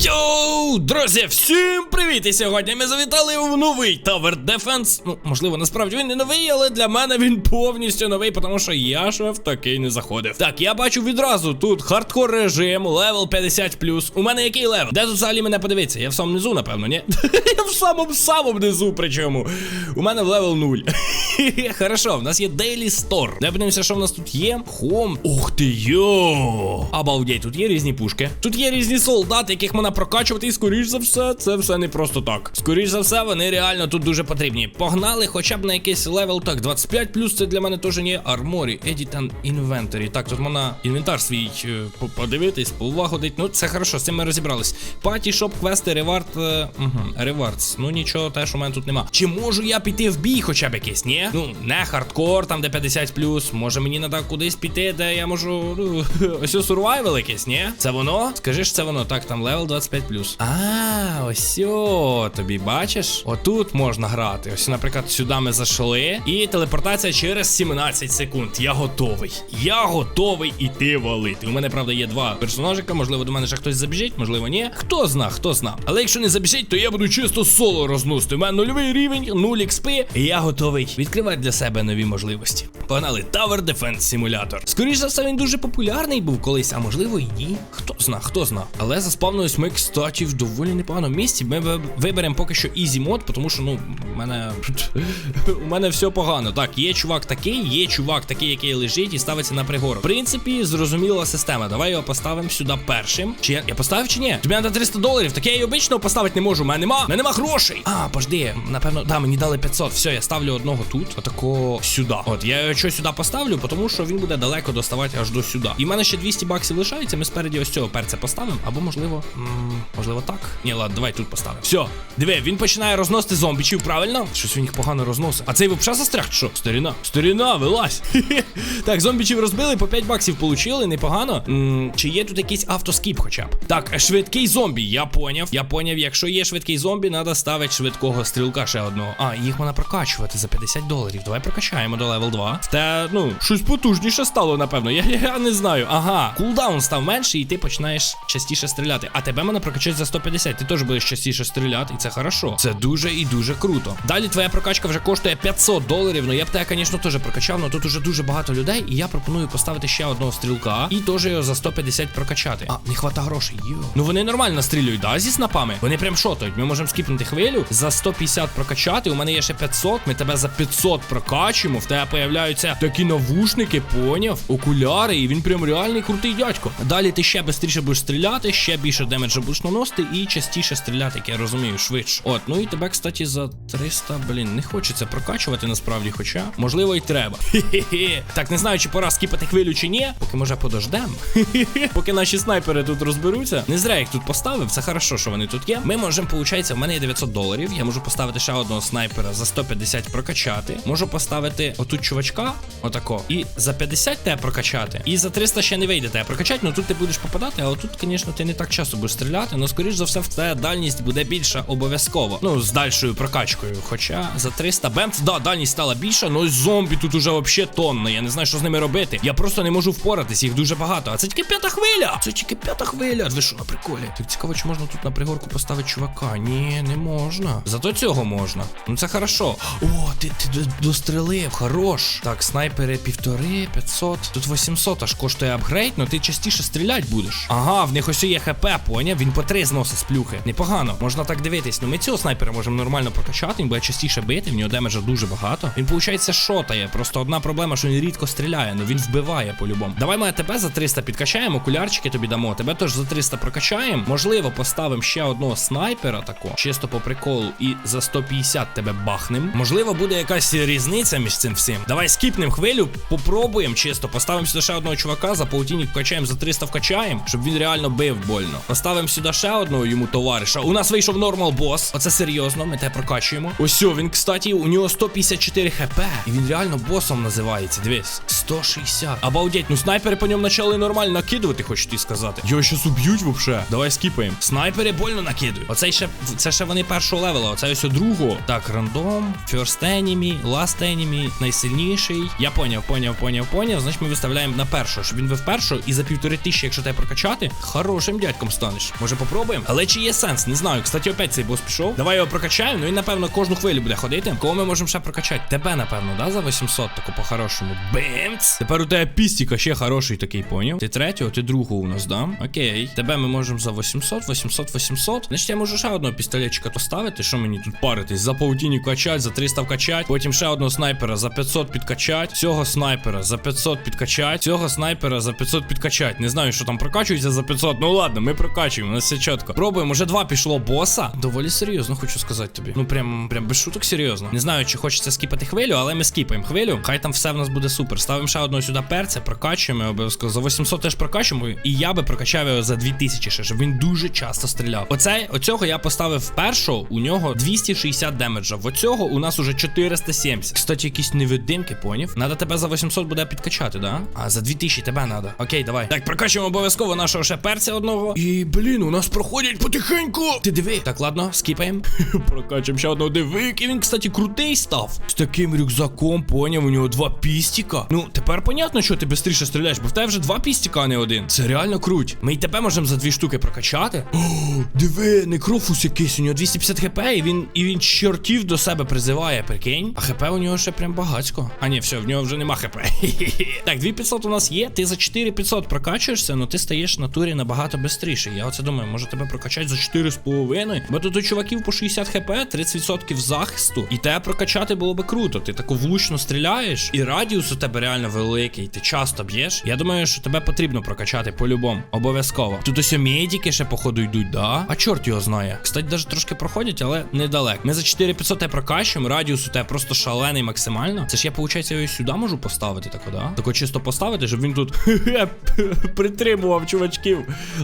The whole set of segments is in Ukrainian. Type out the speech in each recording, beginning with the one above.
Йоу, друзі, всім привіт! І сьогодні ми завітали в новий Tower Defense. Ну, можливо, насправді він не новий, але для мене він повністю новий, тому що я ще в такий не заходив. Так, я бачу відразу тут хардкор режим, левел 50 У мене який левел? Де тут взагалі мене подивитися? Я в самому низу, напевно, ні? я в самому самому низу, причому. У мене левел 0. Хорошо, в нас є Daily Store. Де подивимося, що в нас тут є? Хом. Ух ти йо! Обалдеть, тут є різні пушки. Тут є різні солдати, яких можна прокачувати, і скоріш за все, це все не просто так. Скоріш за все, вони реально тут дуже потрібні. Погнали хоча б на якийсь левел. Так, 25 плюс це для мене теж не арморі. Edit and Inventory. Так, тут можна інвентар свій е, по- подивитись, полагодить. Ну, це хорошо, з цим ми розібрались. Паті, шоп, квести, ревард. Угу, ревардс. Ну нічого, теж у мене тут нема. Чи можу я піти в бій хоча б якийсь, ні? Ну, не хардкор, там де 50 плюс. Може мені треба кудись піти, де я можу. Ну, ось у сурвайвел якийсь, ні? Це воно? Скажи ж це воно. Так, там левел 25 плюс. А, ось о, тобі бачиш? Отут можна грати. Ось, наприклад, сюди ми зайшли. І телепортація через 17 секунд. Я готовий. Я готовий іти валити. У мене, правда, є два персонажика. Можливо, до мене ще хтось забіжить, можливо, ні. Хто зна, хто зна. Але якщо не забіжить, то я буду чисто соло розносити. У мене нульовий рівень, 0 XP. І я готовий відкривати для себе нові можливості. Погнали, Tower Defense Simulator. Скоріше за все, він дуже популярний був колись, а можливо і ні. Хто зна, хто зна. Але заспавнились ми, кстати, в доволі непоганому місці. Ми виберемо поки що Easy мод, тому що, ну, у мене у мене все погано. Так, є чувак такий, є чувак такий, який лежить і ставиться на пригору. В принципі, зрозуміла система. Давай його поставимо сюди першим. Чи я, я поставив чи ні? Тобі треба 300 доларів. Так я її обичного поставити не можу. У мене нема. У мене нема грошей. А, пожди, напевно, да, мені дали 500. Все, я ставлю одного тут, отако сюди. От, я його що сюди поставлю, тому що він буде далеко доставати аж до сюди. І в мене ще 200 баксів лишається. Ми спереді ось цього перця поставимо. Або можливо, можливо, так. Ні, ладно, давай тут поставимо. Все, диви, він починає розносити зомбічів, правильно? Щось він їх погано розносить. А цей взагалі застряг, що? Старіна. Старіна, вилазь. так, зомбічів розбили, по 5 баксів получили, непогано. Чи є тут якийсь автоскіп хоча б? Так, швидкий зомбі, я поняв. Я поняв, якщо є швидкий зомбі, треба ставити швидкого стрілка ще одного. А, їх можна прокачувати за 50 доларів. Давай прокачаємо до левел 2. Та, ну, щось потужніше стало, напевно. Я, я не знаю. Ага, кулдаун став менший, і ти починаєш частіше стріляти. А тебе мене прокачать за 150. Ти теж будеш частіше стріляти, і це хорошо. Це дуже і дуже круто. Далі твоя прокачка вже коштує 500 доларів. Ну я б тебе, звісно, теж прокачав, але тут уже дуже багато людей, і я пропоную поставити ще одного стрілка і теж його за 150 прокачати. А, не хвата грошей. Йо. Ну вони нормально стрілюють, да, зі снапами. Вони прям шотають. Ми можемо скіпнути хвилю за 150 прокачати. У мене є ще 500. Ми тебе за 500 прокачуємо. В тебе появляються такі навушники, поняв, окуляри, і він прям реальний крутий дядько. Далі ти ще швидше будеш стріляти, ще більше демеджа будеш наносити і частіше стріляти, як я розумію, швидше. От, ну і тебе, кстати, за 300, блін, не хочеться прокачувати насправді, хоча можливо і треба. Хе-хе-хе. Так, не знаю, чи пора скіпати хвилю чи ні. Поки може подождем. Поки наші снайпери тут розберуться. Не зря їх тут поставив. Це хорошо, що вони тут є. Ми можемо, получається, в мене є 900 доларів. Я можу поставити ще одного снайпера за 150 прокачати. Можу поставити отут чувачка, отако, і за 50 тебе прокачати. І за 300 ще не вийде тебе прокачати. Ну тут ти будеш попадати, а отут, звісно, ти не так часто будеш стріляти. Ну, скоріш за все, в тебе дальність буде більша обов'язково. Ну, з дальшою прокачкою. Хоча за 300 бемц, да, дальність стала більша, ну і зомбі тут уже вообще тонна. Я не знаю, що з ними робити. Я просто не можу впоратись, їх дуже багато. А це тільки п'ята хвиля. Це тільки п'ята хвиля. Ви що на приколі? Так цікаво, чи можна тут на пригорку поставити чувака? Ні, не можна. Зато цього можна. Ну це хорошо. О, ти, ти дострелив, хорош. Так, снайпери півтори, 500. Тут 800 аж коштує апгрейд, ну ти частіше стріляти будеш. Ага, в них ось є хп, поняв? Він по три зносить з плюхи. Непогано, можна так дивитись. Ну ми цього снайпера можемо нормально прокачати, він буде частіше бити, в нього демеджа дуже багато. Він, виходить, шотає. Просто одна проблема, що він рідко стріляє, ну він вбиває по-любому. Давай ми тебе за 300 підкачаємо, окулярчики тобі дамо. Тебе теж за 300 прокачаємо. Можливо, поставимо ще одного снайпера тако, чисто по приколу, і за 150 тебе бахнем. Можливо, буде якась різниця між цим всім. Давай скіпнем хвилю, попробуємо чисто. Поставимо сюди ще одного чувака, за паутінник вкачаємо, за 300 вкачаємо, щоб він реально бив больно. Поставимо сюди ще одного йому товариша. У нас вийшов нормал бос. Оце серйозно, ми те прокачуємо. Ось він, кстати, у нього 154 хп. І він реально босом називається. Дивись, 160. Обалдеть, ну снайпери по ньому почали нормально накидувати, хочу тобі сказати. Його щас уб'ють вообще. Давай скіпаємо. Снайпери больно накидують. Оцей ще це ще вони першого левела, оце ось другого. Так, рандом, first enemy, last enemy, найсильніший. Я поняв, поняв, поняв, поняв. Значить, ми виставляємо на першого, щоб він вив першого і за півтори тисячі, якщо тебе прокачати, хорошим дядьком станеш. Думаєш? Може попробуємо? Але чи є сенс? Не знаю. Кстати, опять цей бос пішов. Давай його прокачаємо. Ну він, напевно, кожну хвилю буде ходити. Кого ми можемо ще прокачати? Тебе, напевно, да, за 800, таку по-хорошому. Бемц! Тепер у тебе пістіка ще хороший такий, поняв? Ти третього, ти другого у нас, да? Окей. Тебе ми можемо за 800, 800, 800. Значить, я можу ще одного пістолетчика поставити. Що мені тут паритись? За паутіні качать, за 300 вкачать. Потім ще одного снайпера за 500 підкачать. Цього снайпера за 500 підкачать. Цього снайпера за 500 підкачать. Не знаю, що там прокачується за 500. Ну ладно, ми прокачуємо, у нас все чітко. Пробуємо, вже два пішло боса. Доволі серйозно, хочу сказати тобі. Ну прям, прям без шуток серйозно. Не знаю, чи хочеться скіпати хвилю, але ми скіпаємо хвилю. Хай там все в нас буде супер. Ставимо ще одного сюди перця, прокачуємо обов'язково. За 800 теж прокачуємо. І я би прокачав його за 2000 ще, щоб він дуже часто стріляв. Оцей, оцього я поставив першого, у нього 260 демеджа. В оцього у нас уже 470. Кстати, якісь невидимки, поняв? Надо тебе за 800 буде підкачати, да? А за 2000 тебе надо. Окей, давай. Так, прокачуємо обов'язково нашого ще перця одного. І блін, у нас проходять потихеньку. Ти диви. Так, ладно, скіпаємо. Прокачуємо ще одного диви. який Він, кстати, крутий став. З таким рюкзаком, поняв, у нього два пістіка. Ну, тепер понятно, що ти швидше стріляєш, бо в тебе вже два пістіка, а не один. Це реально круть. Ми й тебе можемо за дві штуки прокачати. О, диви, некрофус якийсь, у нього 250 хп, і він і він чортів до себе призиває, прикинь. А хп у нього ще прям багацько. А ні, все, в нього вже нема хп. так, 2500 у нас є. Ти за 4500 прокачуєшся, ну ти стаєш в натурі набагато швидше. Я оце думаю, може тебе прокачати за 4,5. Бо тут у чуваків по 60 хп, 30% захисту. І тебе прокачати було би круто. Ти тако влучно стріляєш, і радіус у тебе реально великий. Ти часто б'єш. Я думаю, що тебе потрібно прокачати по-любому. Обов'язково. Тут ось медики ще, походу, йдуть, да? А чорт його знає. Кстати, навіть трошки проходять, але недалеко. Ми за 4500 тебе прокачуємо, радіус у тебе просто шалений максимально. Це ж я, виходить, його сюди можу поставити, тако, да? Тако чисто поставити, щоб він тут притримував чувачків.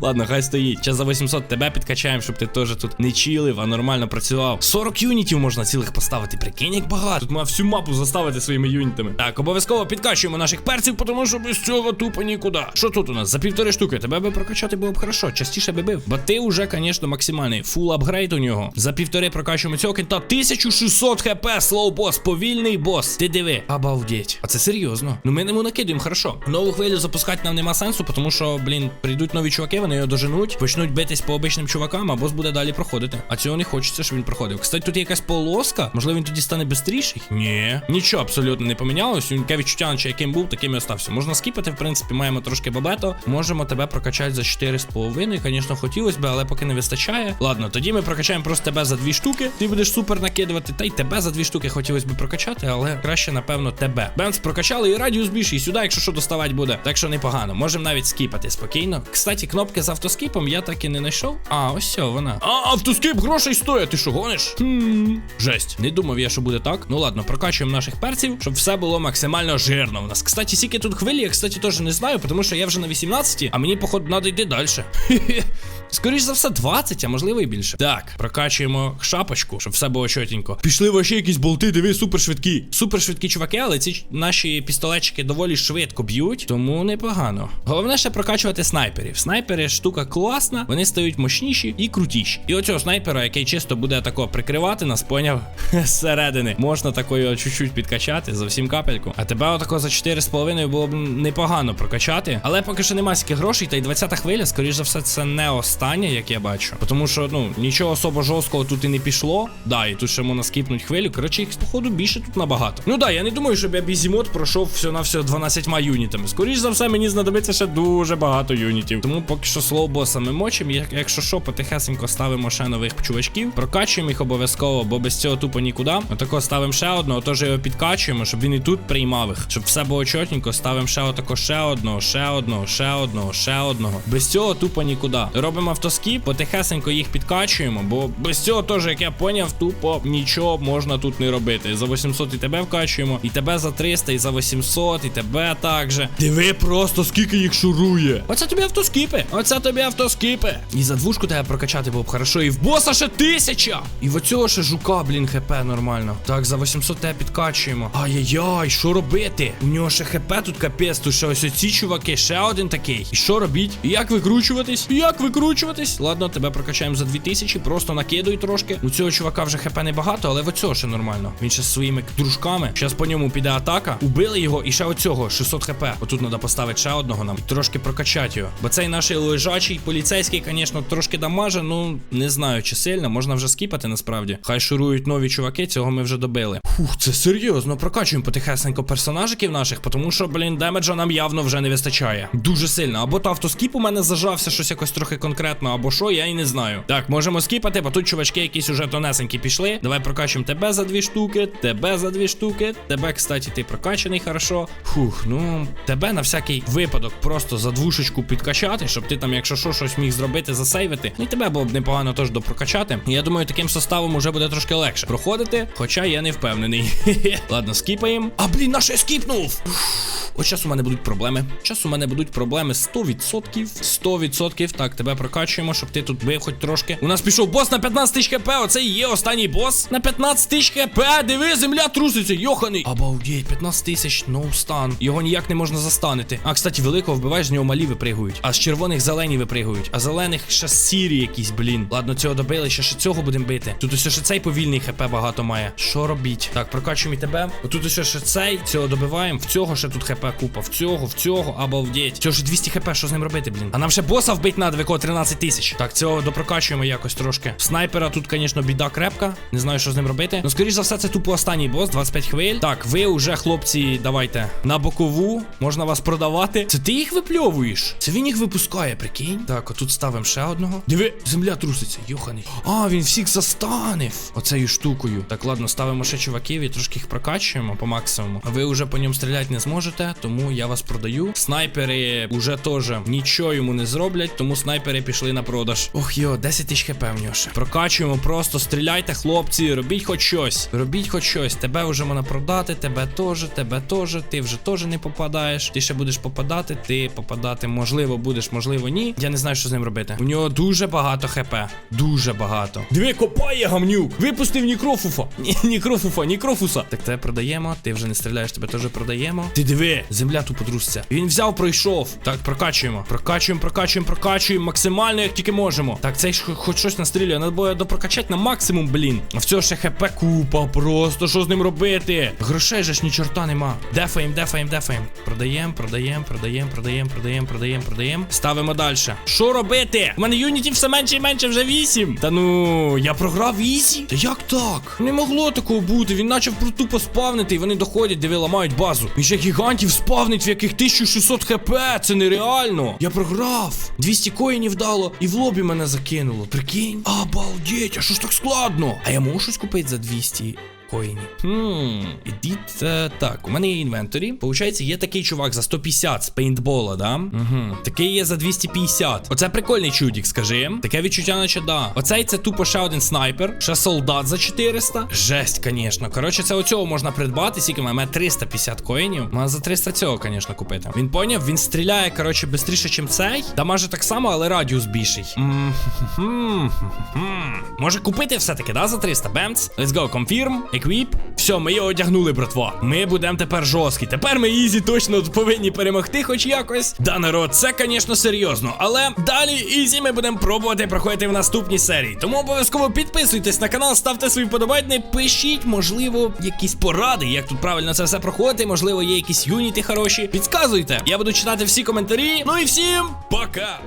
Ладно, хай стоїть. Час за 800 тебе підкачаємо, щоб ти теж тут не чилив, а нормально працював. 40 юнітів можна цілих поставити. Прикинь, як багато. Тут мав всю мапу заставити своїми юнітами. Так, обов'язково підкачуємо наших перців, тому що без цього тупо нікуди. Що тут у нас? За півтори штуки. Тебе би прокачати було б хорошо. Частіше би бив. Бо ти вже, звісно, максимальний. Фул апгрейд у нього. За півтори прокачуємо цього кента. 1600 хп, слоу бос, повільний бос. Ти диви. Обалдеть. А це серйозно. Ну ми йому накидуємо, хорошо. Нову хвилю запускати нам нема сенсу, тому що, блін, прийдуть нові чуваки, вони його доженуть, почнуть битись по обичним чувакам, а бос буде далі проходити. А цього не хочеться, щоб він проходив. Кстати, тут є якась полоска. Можливо, він тоді стане бистріший? Ні. Нічого абсолютно не помінялось. Він відчуття, наче яким був, таким і остався. Можна скіпати, в принципі, маємо трошки бабето. Можемо тебе прокачати за 4,5. Звісно, хотілося б, але поки не вистачає. Ладно, тоді ми прокачаємо просто тебе за дві штуки. Ти будеш супер накидувати. Та й тебе за дві штуки хотілося б прокачати, але краще, напевно, тебе. Бенц прокачали і радіус більший. Сюди, якщо що доставати буде. Так що непогано. Можемо навіть скіпати спокійно. Кстати, кнопки з автоскіпом я так і не знайшов. А, ось все, вона. А, автоскіп грошей стоїть. Ти що гониш? Хм, жесть. Не думав я, що буде так. Ну ладно, прокачуємо наших перців, щоб все було максимально жирно у нас. Кстати, скільки тут хвилі, я, кстати, теж не знаю, тому що я вже на 18, а мені, походу, треба йти далі. Скоріше за все, 20, а можливо і більше. Так, прокачуємо шапочку, щоб все було чотенько. Пішли ваші якісь болти, диви, супер швидкі. Супер швидкі чуваки, але ці наші пістолетчики доволі швидко б'ють, тому непогано. Головне ще прокачувати снайперів. Снайпери штука класна, вони стають мощніші і крутіші. І оцього снайпера, який чисто буде тако прикривати, нас поняв зсередини. Можна такою чуть-чуть підкачати, зовсім капельку. А тебе отако за 4,5 було б непогано прокачати. Але поки що немає стільки грошей, та й 20-та хвиля, скоріш за все, це не остання, як я бачу. Тому що, ну, нічого особо жорсткого тут і не пішло. Да, і тут ще можна скіпнуть хвилю. Коротше, їх, походу, більше тут набагато. Ну да, я не думаю, щоб я бізімот пройшов все на все 12 юнітами. Скоріш за все, мені знадобиться ще дуже багато юнітів. Тому поки що слоу боса ми мочимо. Як, якщо що, потихесенько ставимо ще нових чувачків. Прокачуємо їх обов'язково, бо без цього тупо нікуди. Отако ставимо ще одного, теж його підкачуємо, щоб він і тут приймав їх. Щоб все було чотненько, ставимо ще отако ще одного, ще одного, ще одного, ще одного. Без цього тупо нікуди. Робимо автоскіп, потихесенько їх підкачуємо, бо без цього теж, як я поняв, тупо нічого можна тут не робити. За 800 і тебе вкачуємо, і тебе за 300, і за 800, і тебе також. Диви просто скільки їх шурує. Оце тобі автоскіпи. Оце тобі автоскіпи. І за двушку тебе прокачати було б хорошо. І в боса ще тисяча. І в оцього ще жука, блін, хп нормально. Так, за 800 тебе підкачуємо. Ай-яй-яй, що робити? У нього ще хп тут капець, тут ще ось оці чуваки, ще один такий. І що робіть? І як викручуватись? І як викручуватись? Прокачуватись. Ладно, тебе прокачаємо за 2000, просто накидуй трошки. У цього чувака вже хп небагато, але в оцього ще нормально. Він ще зі своїми дружками. Зараз по ньому піде атака. Убили його і ще оцього 600 хп. Отут треба поставити ще одного нам. І трошки прокачати його. Бо цей наш лежачий поліцейський, звісно, трошки дамаже. Ну не знаю, чи сильно. Можна вже скіпати насправді. Хай шурують нові чуваки, цього ми вже добили. Фух, це серйозно. Прокачуємо потихесенько персонажиків наших, тому що, блін, демеджа нам явно вже не вистачає. Дуже сильно. Або то автоскіп у мене зажався щось якось трохи конкретно, або що, я і не знаю. Так, можемо скіпати, бо тут чувачки якісь уже тонесенькі пішли. Давай прокачуємо тебе за дві штуки, тебе за дві штуки. Тебе, кстати, ти прокачаний хорошо. Фух, ну тебе на всякий випадок просто за двушечку підкачати, щоб ти там, якщо що, щось міг зробити, засейвити. Ну і тебе було б непогано теж допрокачати. Я думаю, таким составом уже буде трошки легше проходити, хоча я не впевнений. Ладно, скіпаємо. А блін, наш я скіпнув. Ось зараз у мене будуть проблеми. Зараз у мене будуть проблеми 100%. 100%. Так, тебе прокачуємо, щоб ти тут бив хоч трошки. У нас пішов бос на 15 тисяч хп. Оце і є останній бос. На 15 тисяч хп. Диви, земля труситься, йоханий. Обалдеть, 15 тисяч, ноу стан. Його ніяк не можна застанити. А, кстати, великого вбиваєш, з нього малі випригують. А з червоних зелені випригують. А зелених ще сірі якісь, блін. Ладно, цього добили, ще ще цього будемо бити. Тут ось ще цей повільний хп багато має. Що робіть? Так, прокачуємо і тебе. Отут ось ще цей, цього добиваємо. В цього ще тут хп купа. В цього, в цього, обалдеть. Цього ж 200 хп, що з ним робити, блін? А нам ще боса вбить надо, в якого 13 тисяч. Так, цього допрокачуємо якось трошки. Снайпера тут, звісно, біда крепка. Не знаю, що з ним робити. Ну, скоріш за все, це тупо останній бос, 25 хвиль. Так, ви вже, хлопці, давайте на бокову. Можна вас продавати. Це ти їх випльовуєш? Це він їх випускає, прикинь. Так, отут ставимо ще одного. Диви, земля труситься, йоханий. А, він всіх застанив. Оцею штукою. Так, ладно, ставимо ще чуваків і трошки їх прокачуємо по максимуму. А ви вже по ньому стріляти не зможете, тому я вас продаю. Снайпери вже теж нічого йому не зроблять, тому снайпери пішли на продаж. Ох йо, 10 тисяч хп в нього ще. Прокачуємо, просто стріляйте, хлопці, робіть хоч щось. Робіть хоч щось. Тебе вже можна продати, тебе теж, тебе теж. Ти вже теж не попадаєш. Ти ще будеш попадати, ти попадати, можливо, будеш, можливо, ні. Я не знаю, що з ним робити. У нього дуже багато хп. Дуже багато. Диви, копає гамнюк. Випустив нікрофуфа. Ні, нікрофуфа, нікрофуса. Так тебе продаємо. Ти вже не стріляєш, тебе теж продаємо. Ти диви, земля тупо труситься. Він взяв, пройшов. Так, прокачуємо. Прокачуємо, прокачуємо, прокачуємо. Максимально, як тільки можемо. Так, цей ж хоч щось настрілює. Надо було допрокачати на максимум, блін. А в цього ще хп купа. Просто що з ним робити? Грошей же ж ні чорта нема. Дефаєм, дефаєм, дефаєм. Продаємо, продаємо, продаємо, продаємо, продаємо, продаємо, продаємо. Ставимо далі. Що робити? У мене юнітів все менше і менше, вже 8. Та ну, я програв 8? Та як так? Не могло такого бути. Він почав тупо спавнити, і вони доходять, диви, ламають базу. Він ще гігантів спавнить, в яких 1600 хп. Це нереально. Я програв. 200 коїнів дало, і в лобі мене закинуло. Прикинь? Обалдеть, а що ж так складно? А я можу щось купити за 200? Коїнів. Хм, ідіть е, так. У мене є інвенторі. Получається, є такий чувак за 150 з пейнтбола, да? Угу. Такий є за 250. Оце прикольний чудік, скажи. Таке відчуття, наче да. Оцей це тупо ще один снайпер, ще солдат за 400. Жесть, звісно. Коротше, це оцього можна придбати. Скільки має 350 коїнів. Можна за 300 цього, звісно, купити. Він поняв, він стріляє, коротше, швидше, ніж цей. Дамаже так само, але радіус більший. Може купити все-таки, да, за 300? Бемц? Let's go, confirm. Еквіп. Все, ми його одягнули, братва. Ми будемо тепер жорсткі. Тепер ми ізі точно повинні перемогти, хоч якось. Да, народ, це, звісно, серйозно. Але далі ізі ми будемо пробувати проходити в наступній серії. Тому обов'язково підписуйтесь на канал, ставте свої подобайки, пишіть, можливо, якісь поради, як тут правильно це все проходити. Можливо, є якісь юніти хороші. Підказуйте. Я буду читати всі коментарі. Ну і всім пока!